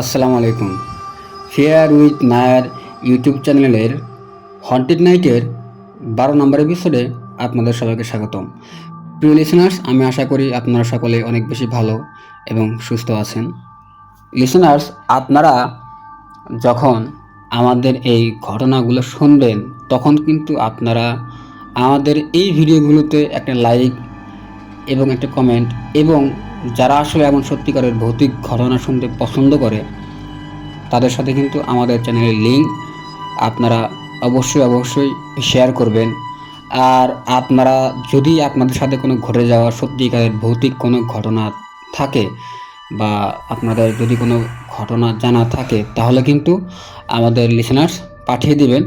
আসসালামু আলাইকুম। Fair with Nair YouTube চ্যানেলের হন্টেড নাইটের বারো নম্বর এপিসোডে আপনাদের সবাইকে স্বাগতম। প্রিয় লিসনার্স আমি আশা করি আপনারা সকলে অনেক বেশি ভালো এবং সুস্থ আছেন। লিসনার্স আপনারা যখন আমাদের এই ঘটনাগুলো শুনবেন, তখন কিন্তু আপনারা আমাদের এই ভিডিওগুলোতে একটা লাইক এবং একটা কমেন্ট এবং যারা আসলে এমন সত্যিকারের ভৌতিক ঘটনা শুনতে পছন্দ করে, তাদের সাথে কিন্তু আমাদের চ্যানেলের লিঙ্ক আপনারা অবশ্যই অবশ্যই শেয়ার করবেন। আর আপনারা যদি আপনাদের সাথে কোনো ঘটে যাওয়া সত্যিকারের ভৌতিক কোনো ঘটনা থাকে বা আপনাদের যদি কোনো ঘটনা জানা থাকে, তাহলে কিন্তু আমাদের লিসেনার্স পাঠিয়ে দিবেন।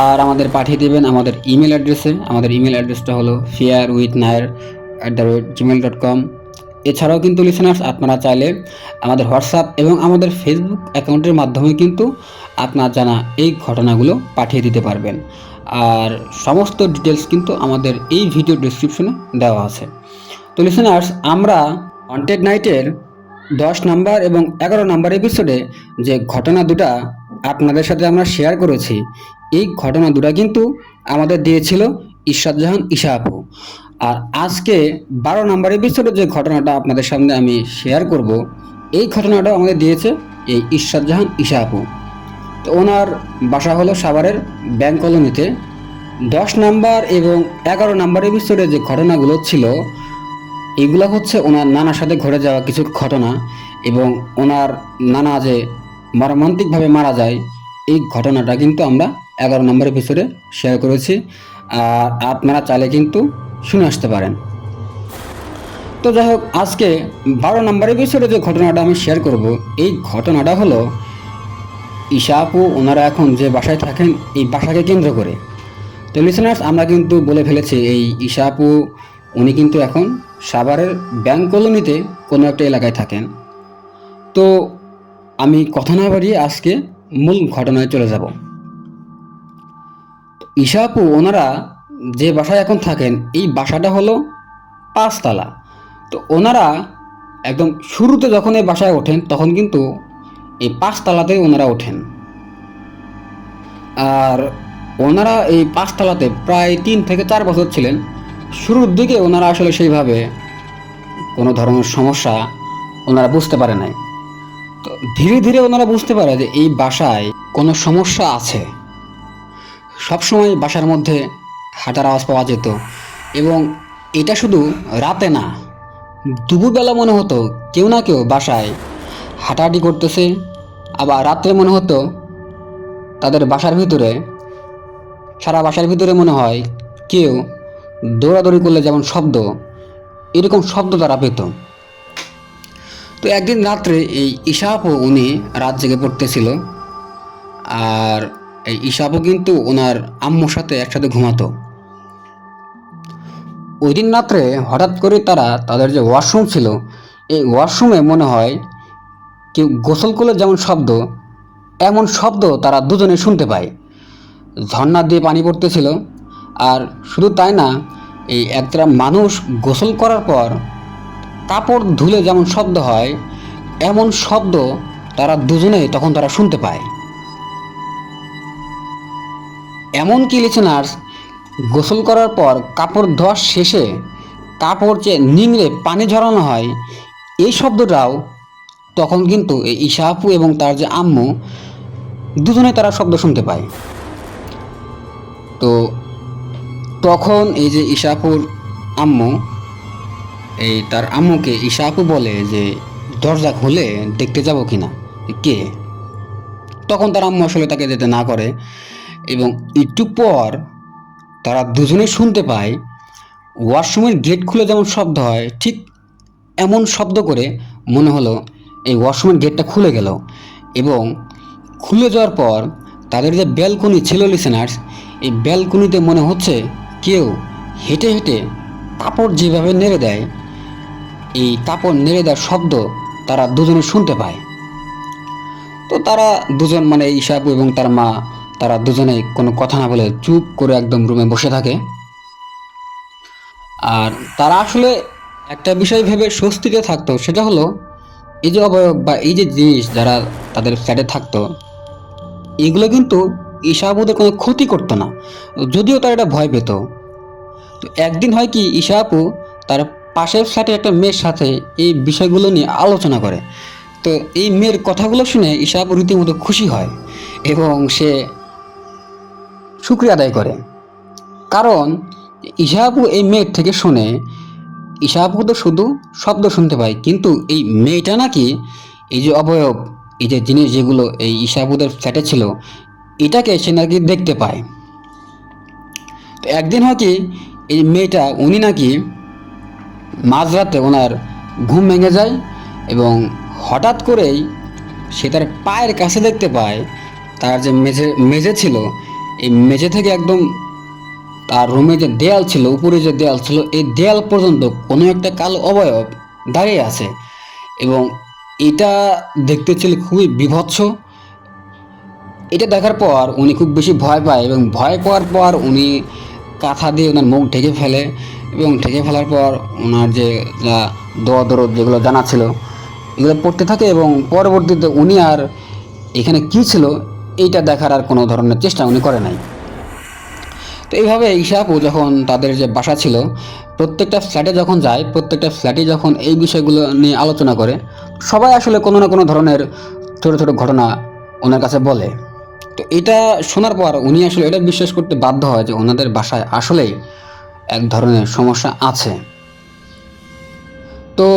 আর আমাদের পাঠিয়ে দিবেন আমাদের ইমেল অ্যাড্রেসে আমাদের ইমেল অ্যাড্রেসটা হলো fair with Nair at the rate Gmail dot com এছাড়াও কিন্তু লিসেনার্স আপনারা চাইলে আমাদের হোয়াটসঅ্যাপ এবং আমাদের ফেসবুক অ্যাকাউন্টের মাধ্যমে কিন্তু আপনার জানা এই ঘটনাগুলো পাঠিয়ে দিতে পারবেন। আর সমস্ত ডিটেলস কিন্তু আমাদের এই ভিডিও ডিসক্রিপশনে দেওয়া আছে। তো লিসেনার্স আমরা হন্টেড নাইটের দশ নাম্বার এবং এগারো নাম্বার এপিসোডে যে ঘটনা দুটা আপনাদের সাথে আমরা শেয়ার করেছি, এই ঘটনা দুটা কিন্তু আমাদের দিয়েছিল ইশরাত জাহান ঈশা আপু। আর আজকে বারো নাম্বার এপিসোডে যে ঘটনাটা আপনাদের সামনে আমি শেয়ার করব, এই ঘটনাটা আমাদের দিয়েছে এই ইশরাত জাহান আপু। তো ওনার বাসা হলো সাভারের ব্যাংক কলোনিতে। দশ নাম্বার এবং এগারো নাম্বার এপিসোডে যে ঘটনাগুলো ছিল, এগুলো হচ্ছে ওনার নানার সাথে ঘটে যাওয়া কিছু ঘটনা এবং ওনার নানা যে মর্মান্তিকভাবে মারা যায়, এই ঘটনাটা কিন্তু আমরা এগারো নম্বর এপিসোডে শেয়ার করেছি। আর আপনারা চাইলে কিন্তু শুনে আসতে পারেন। তো যাই হোক, আজকে বারো নম্বর এপিসোডে যে ঘটনাটা আমি শেয়ার করব, এই ঘটনাটা হলো ঈশা আপু ওনারা এখন যে বাসায় থাকেন, এই বাসাকে কেন্দ্র করে। তো লিসেনার্স আমরা কিন্তু বলে ফেলেছি, এই ঈশা আপু, উনি কিন্তু এখন সাভারের ব্যাংক কলোনিতে কোনো একটা এলাকায় থাকেন। তো আমি কথা না বাড়িয়ে আজকে মূল ঘটনায় চলে যাব। ঈশা আপু, ওনারা যে বাসায় এখন থাকেন, এই বাসাটা হলো পাঁচতলা। তো ওনারা একদম শুরুতে যখন এই বাসায় ওঠেন, তখন কিন্তু এই পাঁচতলাতেই ওনারা ওঠেন। আর ওনারা এই পাঁচতলাতে প্রায় তিন থেকে চার বছর ছিলেন। শুরুর দিকে ওনারা আসলে সেইভাবে কোনো ধরনের সমস্যা ওনারা বুঝতে পারে নাই। তো ধীরে ধীরে ওনারা বুঝতে পারে যে এই বাসায় কোনো সমস্যা আছে। সবসময় বাসার মধ্যে হাঁটার আওয়াজ পাওয়া যেত। এবং এটা শুধু রাতে না, দুপুরবেলা মনে হতো কেউ না কেউ বাসায় হাঁটাহাঁটি করতেছে। আবার রাত্রে মনে হতো তাদের বাসার ভিতরে, সারা বাসার ভিতরে মনে হয় কেউ দৌড়াদৌড়ি করলে যেমন শব্দ, এরকম শব্দ তারা পেত। তো একদিন রাত্রে এই ইশাপও উনি রাত জেগে পড়তেছিল। আর এই ইশাপও কিন্তু ওনার আম্মুর সাথে একসাথে ঘুমাতো। ওই দিন রাত্রে হঠাৎ করে তারা তাদের যে ওয়াশরুম ছিল, এই ওয়াশরুমে মনে হয় কেউ গোসল করলে যেমন শব্দ, এমন শব্দ তারা দুজনে শুনতে পায়। ঝর্ণা দিয়ে পানি পড়তেছিল, আর শুধু তাই না, এই একটা মানুষ গোসল করার পর কাপড় ধুলে যেমন শব্দ হয়, এমন শব্দ তারা দুজনেই তখন তারা শুনতে পায়। এমনকি লিসেনার্স গোসল করার পর কাপড় ধোয়া শেষে কাপড় যে নিংড়ে পানি ঝরানো হয়, এই শব্দটাও তখন কিন্তু এই ঈশা আপু এবং তার যে আম্মু দুজনে তারা শব্দ শুনতে পায়। তো তখন এই যে ঈশাপুর আম্মু, এই তার আম্মুকে ঈশা আপু বলে যে, দরজা খুলে দেখতে যাব কি না? কে? তখন তার আম্মু আসলে তাকে যেতে না করে। এবং একটু পর তারা দুজনে শুনতে পায়, ওয়াশরুমের গেট খুলে যেমন শব্দ হয়, ঠিক এমন শব্দ করে মনে হলো এই ওয়াশরুমের গেটটা খুলে গেল এবং খুলে যাওয়ার পর তাদের যে ব্যালকনি ছিল লিসেনার্স এই ব্যালকনিতে মনে হচ্ছে কেউ হেঁটে হেঁটে কাপড় যেভাবে নেড়ে দেয়, এই কাপড় নেড়ে দেওয়ার শব্দ তারা দুজনে শুনতে পায়। তো তারা দুজন মানে ঈশাপু এবং তার মা তারা দুজনেই কোনো কথা না বলে চুপ করে একদম রুমে বসে থাকে। আর তারা আসলে একটা বিষয় ভেবে স্বস্তিতে থাকতো, সেটা হলো এই যে অবয়ব বা এই যে জিনিস যারা তাদের ফ্ল্যাটে থাকতো, এগুলো কিন্তু ঈশাবুদের কোনো ক্ষতি করতো না, যদিও তারা এটা ভয় পেত। তো একদিন হয় কি, ঈশা আপু তার পাশের ফ্ল্যাটে একটা মেয়ের সাথে এই বিষয়গুলো নিয়ে আলোচনা করে। তো এই মেয়ের কথাগুলো শুনে ঈশা আপু রীতিমতো খুশি হয় এবং সে শুক্রিয়া আদায় করে। কারণ, ঈশা এই মেয়ের থেকে শুনে, ঈশা তো শুধু শব্দ শুনতে পায়, কিন্তু এই মেয়েটা নাকি এই যে অবয়ব, এই যে জিনিস যেগুলো এই ঈশা আপুদের ফ্ল্যাটে ছিল, এটাকে সে নাকি দেখতে পায়। তো একদিন হয় কি, এই মেয়েটা, উনি নাকি মাঝরাতে ওনার ঘুম ভেঙে যায় এবং হঠাৎ করেই সে তার পায়ের কাছে দেখতে পায়, তার যে মেঝে মেঝে ছিল এই মেঝে থেকে একদম তার রুমে যে দেয়াল ছিল, উপরে যে দেয়াল ছিল, এই দেয়াল পর্যন্ত কোনো একটা কালো অবয়ব দাঁড়িয়ে আছে এবং এটা দেখতে ছিল খুবই বিভৎস। এটা দেখার পর উনি খুব বেশি ভয় পায় এবং ভয় পাওয়ার পর উনি কাঁথা দিয়ে ওনার মুখ ঢেকে ফেলে এবং ঢেকে ফেলার পর ওনার যে দোয়া দরদ যেগুলো জানা ছিল, এগুলো পড়তে থাকে এবং পরবর্তীতে উনি আর এখানে কী ছিল এইটা দেখার আর কোনো ধরনের চেষ্টা উনি করে নাই। তো এইভাবে ঈশা আপু যখন তাদের যে বাসা ছিল, প্রত্যেকটা ফ্ল্যাটে যখন যায়, প্রত্যেকটা ফ্ল্যাটে যখন এই বিষয়গুলো নিয়ে আলোচনা করে, সবাই আসলে কোনো না কোনো ধরনের ছোটো ছোটো ঘটনা ওনার কাছে বলে। তো এটা শোনার পর উনি আসলে এটা বিশ্বাস করতে বাধ্য হয় যে ওনাদের বাসায় আসলেই এক ধরনের সমস্যা আছে। তো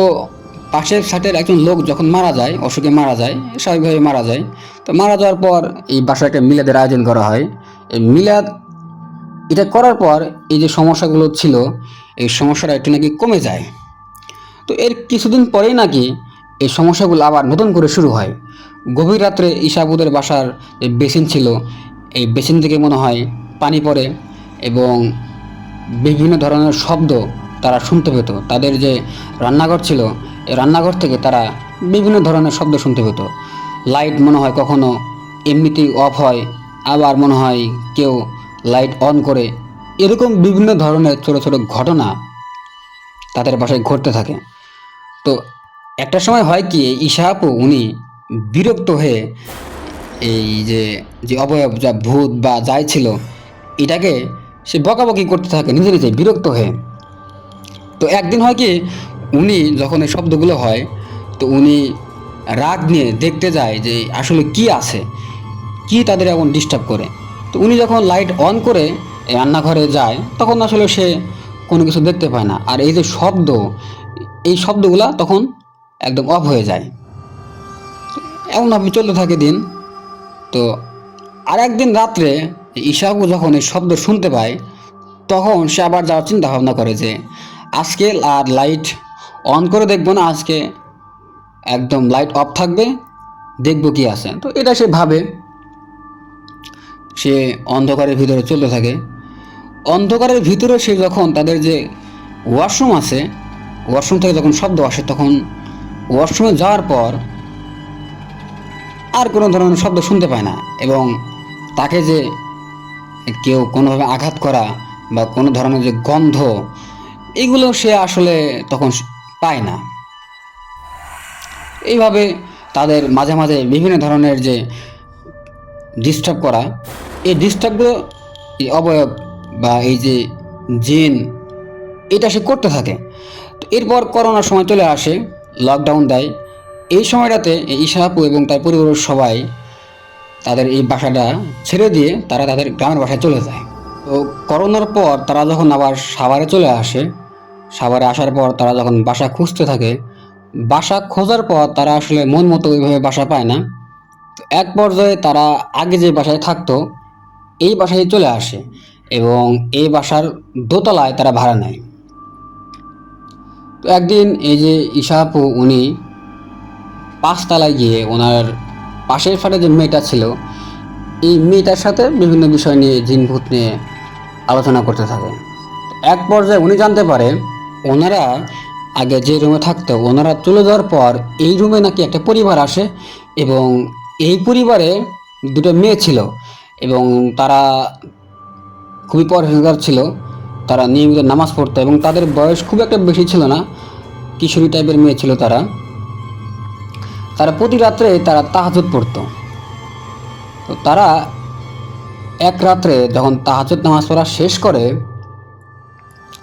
পাশের ফ্ল্যাটের একজন লোক যখন মারা যায়, অসুখে মারা যায়, স্বাভাবিকভাবে মারা যায়, তো মারা যাওয়ার পর এই বাসায় একটা মিলাদের আয়োজন করা হয়। এই মিলাদ, এটা করার পর এই যে সমস্যাগুলো ছিল, এই সমস্যাটা একটু নাকি কমে যায়। তো এর কিছুদিন পরেই নাকি এই সমস্যাগুলো আবার নতুন করে শুরু হয়। গভীর রাত্রে ঈশাবুদের বাসার যে বেসিন ছিল, এই বেসিন থেকে মনে হয় পানি পড়ে এবং বিভিন্ন ধরনের শব্দ তারা শুনতে পেত। তাদের যে রান্নাঘর ছিল রান্নাঘর থেকে তারা বিভিন্ন ধরনের শব্দ শুনতে পেত লাইট মনে হয় কখনো এমনিতেই অফ হয়, আবার মনে হয় কেউ লাইট অন করে। এরকম বিভিন্ন ধরনের ছোটো ছোটো ঘটনা তাদের বাসায় ঘটতে থাকে। তো একটা সময় হয় কি আপু উনি বিরক্ত হয়ে এই যে যে অবয়ব, যা ভূত বা যাই ছিল, এটাকে সে বকাবকি করতে থাকে, নিজে নিজে বিরক্ত হয়ে। তো একদিন হয় কি উনি যখন এই শব্দগুলো হয়, তো উনি রাগ নিয়ে দেখতে যায় যে আসলে কি আছে, কি তাদের এমন ডিস্টার্ব করে। তো উনি যখন লাইট অন করে এই রান্নাঘরে যায়, তখন আসলে সে কোনো কিছু দেখতে পায় না। আর এই যে শব্দ, এই শব্দগুলা তখন একদম অফ হয়ে যায়। এমনভাবে চলতে থাকে দিন, তো আর একদিন রাত্রে ঈশাবু যখন এই শব্দ শুনতে পায়, তখন সে আবার যাওয়ার চিন্তা ভাবনা করে যে, আজকে আর লাইট অন করে দেখব না, আজকে একদম লাইট অফ থাকবে, দেখব কি আছে। তো এটা সে ভাবে, সে অন্ধকারের ভিতরে চলতে থাকে। অন্ধকারের ভিতরে সে যখন তাদের যে ওয়াশরুম আছে ওয়াশরুম থেকে যখন শব্দ আসে, তখন ওয়াশরুমে যাওয়ার পর আর কোনো ধরনের শব্দ শুনতে পায় না এবং তাকে যে কেউ কোনোভাবে আঘাত করা বা কোনো ধরনের যে গন্ধ, এগুলো সে আসলে তখন পায় না। এইভাবে তাদের মাঝে মাঝে বিভিন্ন ধরনের যে ডিস্টার্ব করা, এই ডিস্টার্বগুলো এই অবয়ব বা এই যে জিন এটা সে করতে থাকে। তো এরপর করোনার সময় চলে আসে লকডাউন দেয়। এই সময়টাতে ঈশা এবং তার পরিবারের সবাই তাদের এই বাসাটা ছেড়ে দিয়ে তারা তাদের গ্রামের বাসায় চলে যায়। তো করোনার পর তারা যখন আবার সাভারে চলে আসে সাভারে আসার পর তারা যখন বাসা খুঁজতে থাকে, বাসা খোঁজার পর তারা আসলে মন মতো ওইভাবে বাসা পায় না। তো এক পর্যায়ে তারা আগে যে বাসায় থাকতো, এই বাসায় চলে আসে এবং এই বাসার দোতলায় তারা ভাড়া নেয়। তো একদিন এই যে ঈশা আপু উনি পাঁচতলায় গিয়ে ওনার পাশের ফ্ল্যাটে যে মেয়েটা ছিল, এই মেয়েটার সাথে বিভিন্ন বিষয় নিয়ে জিনভূত নিয়ে আলোচনা করতে থাকে। এক পর্যায়ে উনি জানতে পারে ওনারা আগে যে রুমে থাকতো, ওনারা চলে যাওয়ার পর এই রুমে নাকি একটা পরিবার আসে এবং এই পরিবারে দুটো মেয়ে ছিল এবং তারা খুবই পরহেজগার ছিল। তারা নিয়মিত নামাজ পড়তো এবং তাদের বয়স খুব একটা বেশি ছিল না, কিশোরী টাইপের মেয়ে ছিল তারা। তারা প্রতি রাত্রে তারা তাহাজুদ পড়তো। তো তারা এক রাত্রে যখন তাহাজুদ নামাজ পড়া শেষ করে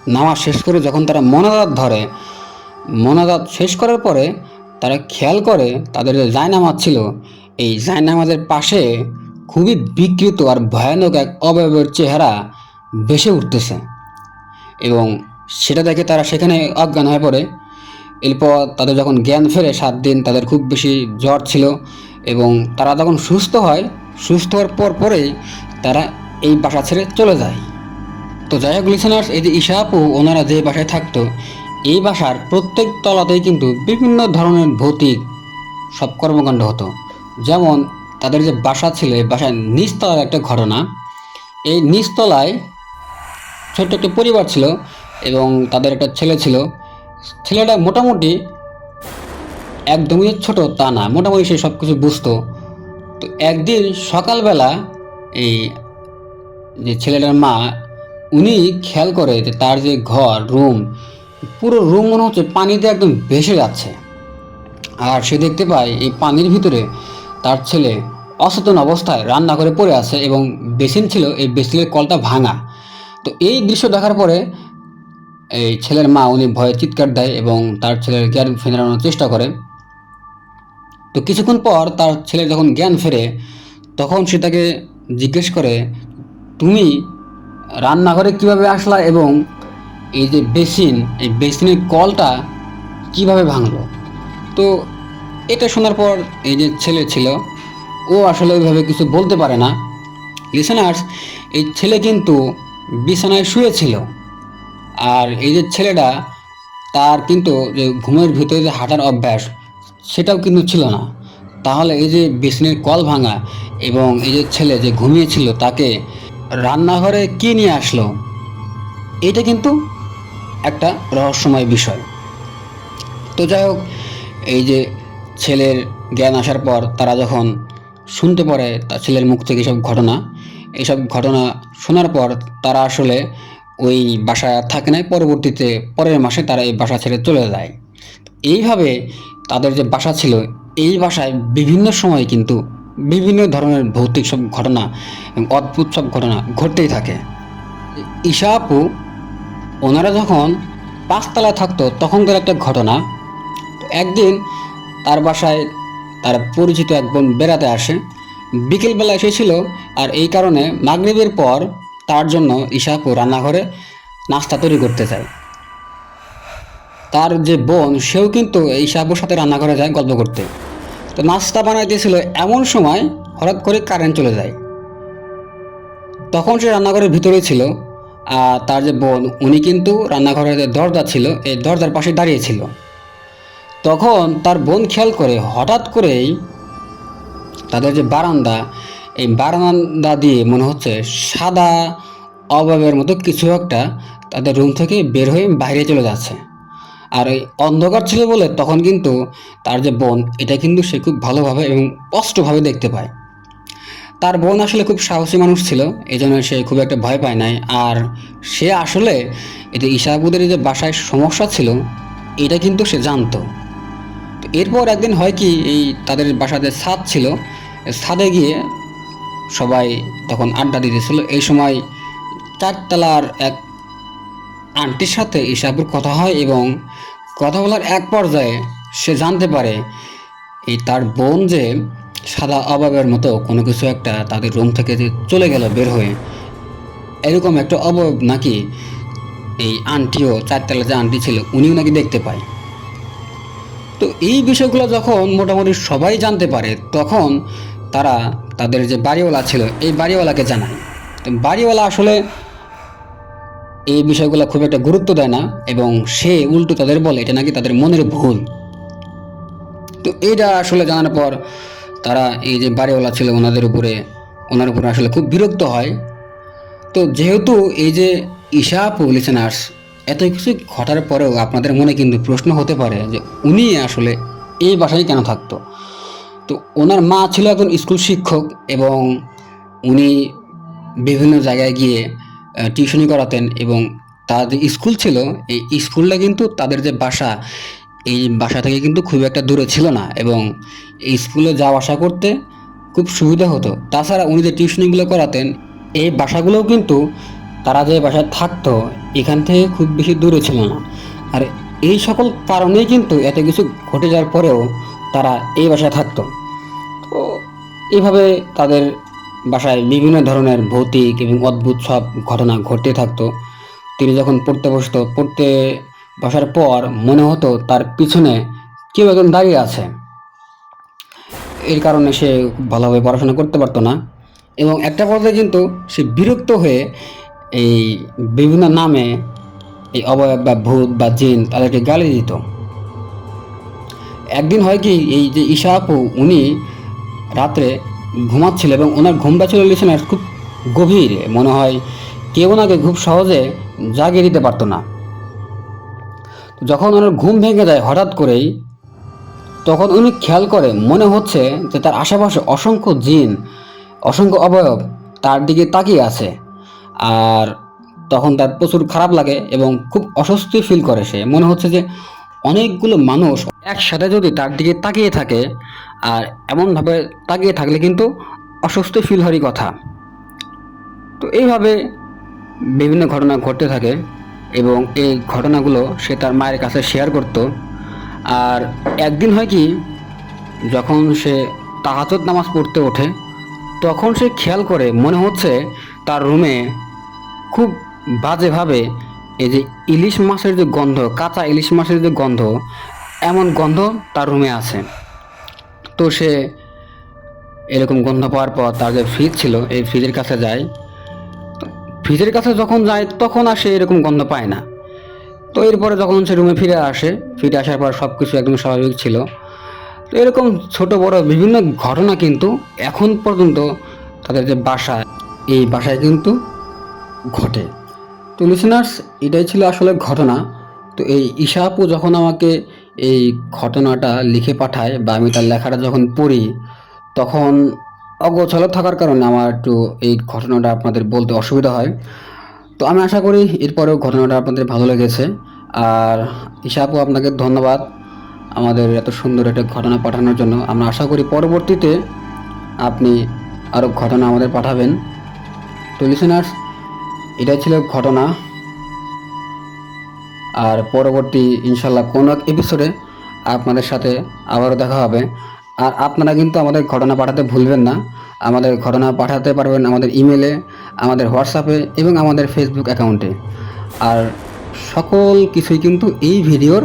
নামাজ শেষ করে যখন তারা মনাজাত ধরে, মনাজাত শেষ করার পরে তারা খেয়াল করে তাদের যে জায়নামাজ ছিল, এই জায়নামাজের পাশে খুবই বিকৃত আর ভয়ানক এক অবয়বের চেহারা ভেসে উঠতেছে। এবং সেটা দেখে তারা সেখানে অজ্ঞান হয়ে পড়ে। এরপর তাদের যখন জ্ঞান ফেরে, সাত দিন তাদের খুব বেশি জ্বর ছিল এবং তারা যখন সুস্থ হয়, সুস্থ হওয়ার পর পরেই তারা এই বাসা ছেড়ে চলে যায়। তো যাই হোক লিসেনার্স এই যে ঈশা আপু, ওনারা যে বাসায় থাকতো, এই বাসার প্রত্যেক তলাতেই কিন্তু বিভিন্ন ধরনের ভৌতিক সব কর্মকাণ্ড হতো। যেমন তাদের যে বাসা ছিল, এই বাসার নিচতলার একটা ঘটনা। এই নিচতলায় ছোট্ট একটা পরিবার ছিল এবং তাদের একটা ছেলে ছিল। ছেলেটা মোটামুটি একদমই ছোট, তা না, মোটামুটি সে সব কিছু বুঝতো। তো একদিন সকালবেলা এই যে ছেলেটার মা উনি খেয়াল করে যে তার যে ঘর, রুম, পুরো রুম মনে হচ্ছে পানিতে একদম ভেসে যাচ্ছে। আর সে দেখতে পায় এই পানির ভিতরে তার ছেলে অচেতন অবস্থায় রান্না করে পড়ে আছে এবং বেসিন ছিল, এই বেসিনের কলটা ভাঙা। তো এই দৃশ্য দেখার পরে এই ছেলের মা উনি ভয়ে চিৎকার দেয় এবং তার ছেলের জ্ঞান ফেরানোর চেষ্টা করে। তো কিছুক্ষণ পর তার ছেলে যখন জ্ঞান ফেরে, তখন সে তাকে জিজ্ঞেস করে, তুমি রান্নাঘরে কীভাবে আসলা এবং এই যে বেসিন, এই বেসিনের কলটা কীভাবে ভাঙলো? তো এটা শোনার পর এই যে ছেলে ছিল, ও আসলে ওইভাবে কিছু বলতে পারে না। লিসেনার্স এই ছেলে কিন্তু বিছানায় শুয়েছিল আর এই যে ছেলেটা, তার কিন্তু যে ঘুমের ভিতরে যে হাঁটার অভ্যাস, সেটাও কিন্তু ছিল না। তাহলে এই যে বেসিনের কল ভাঙা এবং এই যে ছেলে যে ঘুমিয়েছিল তাকে রান্নাঘরে কে নিয়ে আসলো? এটা কিন্তু একটা রহস্যময় বিষয়। তো যাই হোক, এই যে ছেলের জ্ঞান আসার পর তারা যখন শুনতে পারে তার ছেলের মুখ থেকে এসব ঘটনা এইসব ঘটনা শোনার পর তারা আসলে ওই বাসায় আর থাকে নাই পরবর্তীতে পরের মাসে তারা এই বাসা ছেড়ে চলে যায়। এইভাবে তাদের যে বাসা ছিল, এই বাসায় বিভিন্ন সময় কিন্তু বিভিন্ন ধরনের ভৌতিক সব ঘটনা অদ্ভুত সব ঘটনা ঘটতেই থাকে। ঈশা আপু ওনারা যখন পাঁচতলায় থাকতো, তখনকার একটা ঘটনা। একদিন তার বাসায় তার পরিচিত এক বোন বেড়াতে আসে। বিকেলবেলা এসেছিল আর এই কারণে মাগরিবের পর তার জন্য ঈশাপু রান্নাঘরে নাস্তা তৈরি করতে চায় তার যে বোন, সেও কিন্তু ঈশাপুর সাথে রান্নাঘরে যায় গল্প করতে। তো নাস্তা বানাইতেছিল এমন সময় হঠাৎ করে কারেন্ট চলে যায়। তখন সে রান্নাঘরের ভিতরে ছিল আর তার যে বোন, উনি কিন্তু রান্নাঘরের যে দরজা ছিল, এই দরজার পাশে দাঁড়িয়েছিল তখন তার বোন খেয়াল করে হঠাৎ করেই তাদের যে বারান্দা, এই বারান্দা দিয়ে মনে হচ্ছে সাদা অভাবের মতো কিছু একটা তাদের রুম থেকে বের হয়ে বাইরে চলে যাচ্ছে। আর এই অন্ধকার ছিল বলে তখন কিন্তু তার যে বোন, এটা কিন্তু সে খুব ভালোভাবে এবং স্পষ্টভাবে দেখতে পায়। তার বোন আসলে খুব সাহসী মানুষ ছিল এই জন্য সে খুব একটা ভয় পায় নাই। আর সে আসলে এই যে ঈশাবুদের যে বাসায় সমস্যা ছিল, এটা কিন্তু সে জানতো। তো এরপর একদিন হয় কি, এই তাদের বাসাতে ছাদ ছিল ছাদে গিয়ে সবাই তখন আড্ডা দিতেছিল। এই সময় চারতলার এক আন্টির সাথে ঈশাবুর কথা হয় এবং কথা বলার এক পর্যায়ে সে জানতে পারে এই তার বোন যে সাদা অভাবের মতো কোনো কিছু একটা তাদের রুম থেকে যে চলে গেল বের হয়ে। এরকম একটা অভাব নাকি এই আন্টিও চারতলা যে আন্টি ছিল, উনিও নাকি দেখতে পায়। তো এই বিষয়গুলো যখন মোটামুটি সবাই জানতে পারে, তখন তারা তাদের যে বাড়িওয়ালা ছিল, এই বাড়িওয়ালাকে জানায়। তো বাড়িওয়ালা আসলে এই বিষয়গুলো খুব একটা গুরুত্ব দেয় না এবং সে উল্টো তাদের বলে, এটা নাকি তাদের মনের ভুল। তো এটা আসলে জানার পর তারা এই যে বাড়িওয়ালা ছিল ওনাদের উপরে, ওনার উপরে আসলে খুব বিরক্ত হয়। তো যেহেতু এই যে ঈশা আপু লিসেনার্স এত কিছু ঘটার পরেও আপনাদের মনে কিন্তু প্রশ্ন হতে পারে যে উনি আসলে এই বাসায় কেন থাকতো? তো ওনার মা ছিল একজন স্কুল শিক্ষক এবং উনি বিভিন্ন জায়গায় গিয়ে টিউশনি করাতেন এবং তার যে স্কুল ছিল, এই স্কুলটা কিন্তু তাদের যে বাসা, এই বাসা থেকে কিন্তু খুব একটা দূরে ছিল না এবং এই স্কুলে যাওয়া আসা করতে খুব সুবিধা হতো। তাছাড়া উনি যে টিউশনিগুলো করাতেন, এই বাসাগুলোও কিন্তু তারা যে বাসায় থাকতো, এখান থেকে খুব বেশি দূরে ছিল না। আর এই সকল কারণেই কিন্তু এত কিছু ঘটে যাওয়ার পরেও তারা এই বাসায় থাকতো। তো এইভাবে তাদের বাসায় বিভিন্ন ধরনের ভৌতিক এবং অদ্ভুত সব ঘটনা ঘটতে থাকতো। তিনি যখন পড়তে বসতো, পড়তে বসার পর মনে হতো তার পিছনে কেউ একজন দাঁড়িয়ে আছে। এর কারণে সে ভালোভাবে পড়াশোনা করতে পারতো না এবং একটা পর্যায়ে কিন্তু সে বিরক্ত হয়ে এই বিভিন্ন নামে এই অবয়ব বা ভূত বা জিন তাদেরকে গালি দিত। একদিন হয় কি, এই যে ঈশা আপু, উনি রাত্রে ঘুমাচ্ছিল এবং ওনার ঘুমটা ছিল লিসেনার খুব গভীর, মনে হয় কেউ ওনাকে খুব সহজে জাগিয়ে দিতে পারতো না। যখন ওনার ঘুম ভেঙে যায় হঠাৎ করেই, তখন উনি খেয়াল করে মনে হচ্ছে যে তার আশেপাশে অসংখ্য জিন, অসংখ্য অবয়ব তার দিকে তাকিয়ে আছে। আর তখন তার প্রচুর খারাপ লাগে এবং খুব অস্বস্তি ফিল করে সে। মনে হচ্ছে যে অনেকগুলো মানুষ একসাথে যদি তার দিকে তাকিয়ে থাকে, আর এমনভাবে তাকিয়ে থাকলে কিন্তু অস্বস্তি ফিল হওয়ারই কথা। তো এইভাবে বিভিন্ন ঘটনা ঘটতে থাকে এবং এই ঘটনাগুলো সে তার মায়ের কাছে শেয়ার করত। আর একদিন হয় কি, যখন সে তাহাজত নামাজ পড়তে ওঠে, তখন সে খেয়াল করে মনে হচ্ছে তার রুমে খুব বাজেভাবে এই যে ইলিশ মাছের যে গন্ধ, কাঁচা ইলিশ মাছের যে গন্ধ এমন গন্ধ তার রুমে আছে। তো সে এরকম গন্ধ পাওয়ার পর তার যে ফ্রিজ ছিল, এই ফ্রিজের কাছে যায়। ফ্রিজের কাছে যখন যায়, তখন আর সে এরকম গন্ধ পায় না। তো এরপরে যখন সে রুমে ফিরে আসে, ফিরে আসার পর সব কিছু একদম স্বাভাবিক ছিল। তো এরকম ছোট, বড় বিভিন্ন ঘটনা কিন্তু এখন পর্যন্ত তাদের যে বাসা, এই বাসায় কিন্তু ঘটে। তো লিসেনার্স এটাই ছিল আসলে ঘটনা। তো এই ঈশা আপু যখন আমাকে এই ঘটনাটা লিখে পাঠায় বা আমি তার লেখাটা যখন পড়ি, তখন অগোছালো থাকার কারণে আমার একটু এই ঘটনাটা আপনাদের বলতে অসুবিধা হয়। তো আমি আশা করি এরপরেও ঘটনাটা আপনাদের ভালো লেগেছে। আর আপু, আপনাকে ধন্যবাদ আমাদের এত সুন্দর একটা ঘটনা পাঠানোর জন্য। আমরা আশা করি পরবর্তীতে আপনি আরও ঘটনা আমাদের পাঠাবেন। তো লিসেনার্স এটাই ছিল ঘটনা। আর পরবর্তী ইনশাল্লাহ কোনো এক এপিসোডে আপনাদের সাথে আবারও দেখা হবে। আর আপনারা কিন্তু আমাদের ঘটনা পাঠাতে ভুলবেন না। আমাদের ঘটনা পাঠাতে পারবেন আমাদের ইমেলে আমাদের হোয়াটসঅ্যাপে এবং আমাদের ফেসবুক অ্যাকাউন্টে আর সকল কিছুই কিন্তু এই ভিডিওর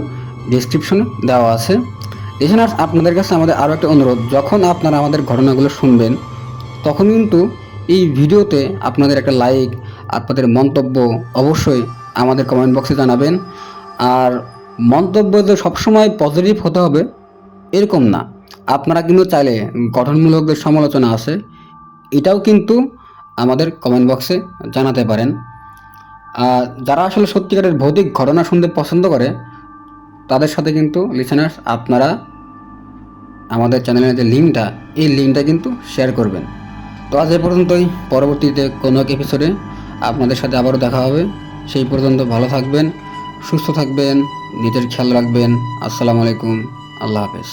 ডিসক্রিপশনে দেওয়া আছে। এছাড়া আপনাদের কাছে আমাদের আরও একটা অনুরোধ, যখন আপনারা আমাদের ঘটনাগুলো শুনবেন, তখন কিন্তু এই ভিডিওতে আপনাদের একটা লাইক আপনাদের মন্তব্য অবশ্যই আমাদের কমেন্ট বক্সে জানাবেন। আর মন্তব্য যে সবসময় পজিটিভ হতে হবে, এরকম না। আপনারা কিন্তু চাইলে গঠনমূলক যে সমালোচনা আছে, এটাও কিন্তু আমাদের কমেন্ট বক্সে জানাতে পারেন। আর যারা আসলে সত্যিকারের ভৌতিক ঘটনা শুনতে পছন্দ করে, তাদের সাথে কিন্তু লিসেনার্স আপনারা আমাদের চ্যানেলের যে লিঙ্কটা এই লিঙ্কটা কিন্তু শেয়ার করবেন। তো আজ এ পর্যন্তই। পরবর্তীতে কোনো এক এপিসোডে আপনাদের সাথে আবারও দেখা হবে। সেই পর্যন্ত ভালো থাকবেন সুস্থ থাকবেন নিজের খেয়াল রাখবেন। আসসালামু আলাইকুম আল্লাহ হাফেজ।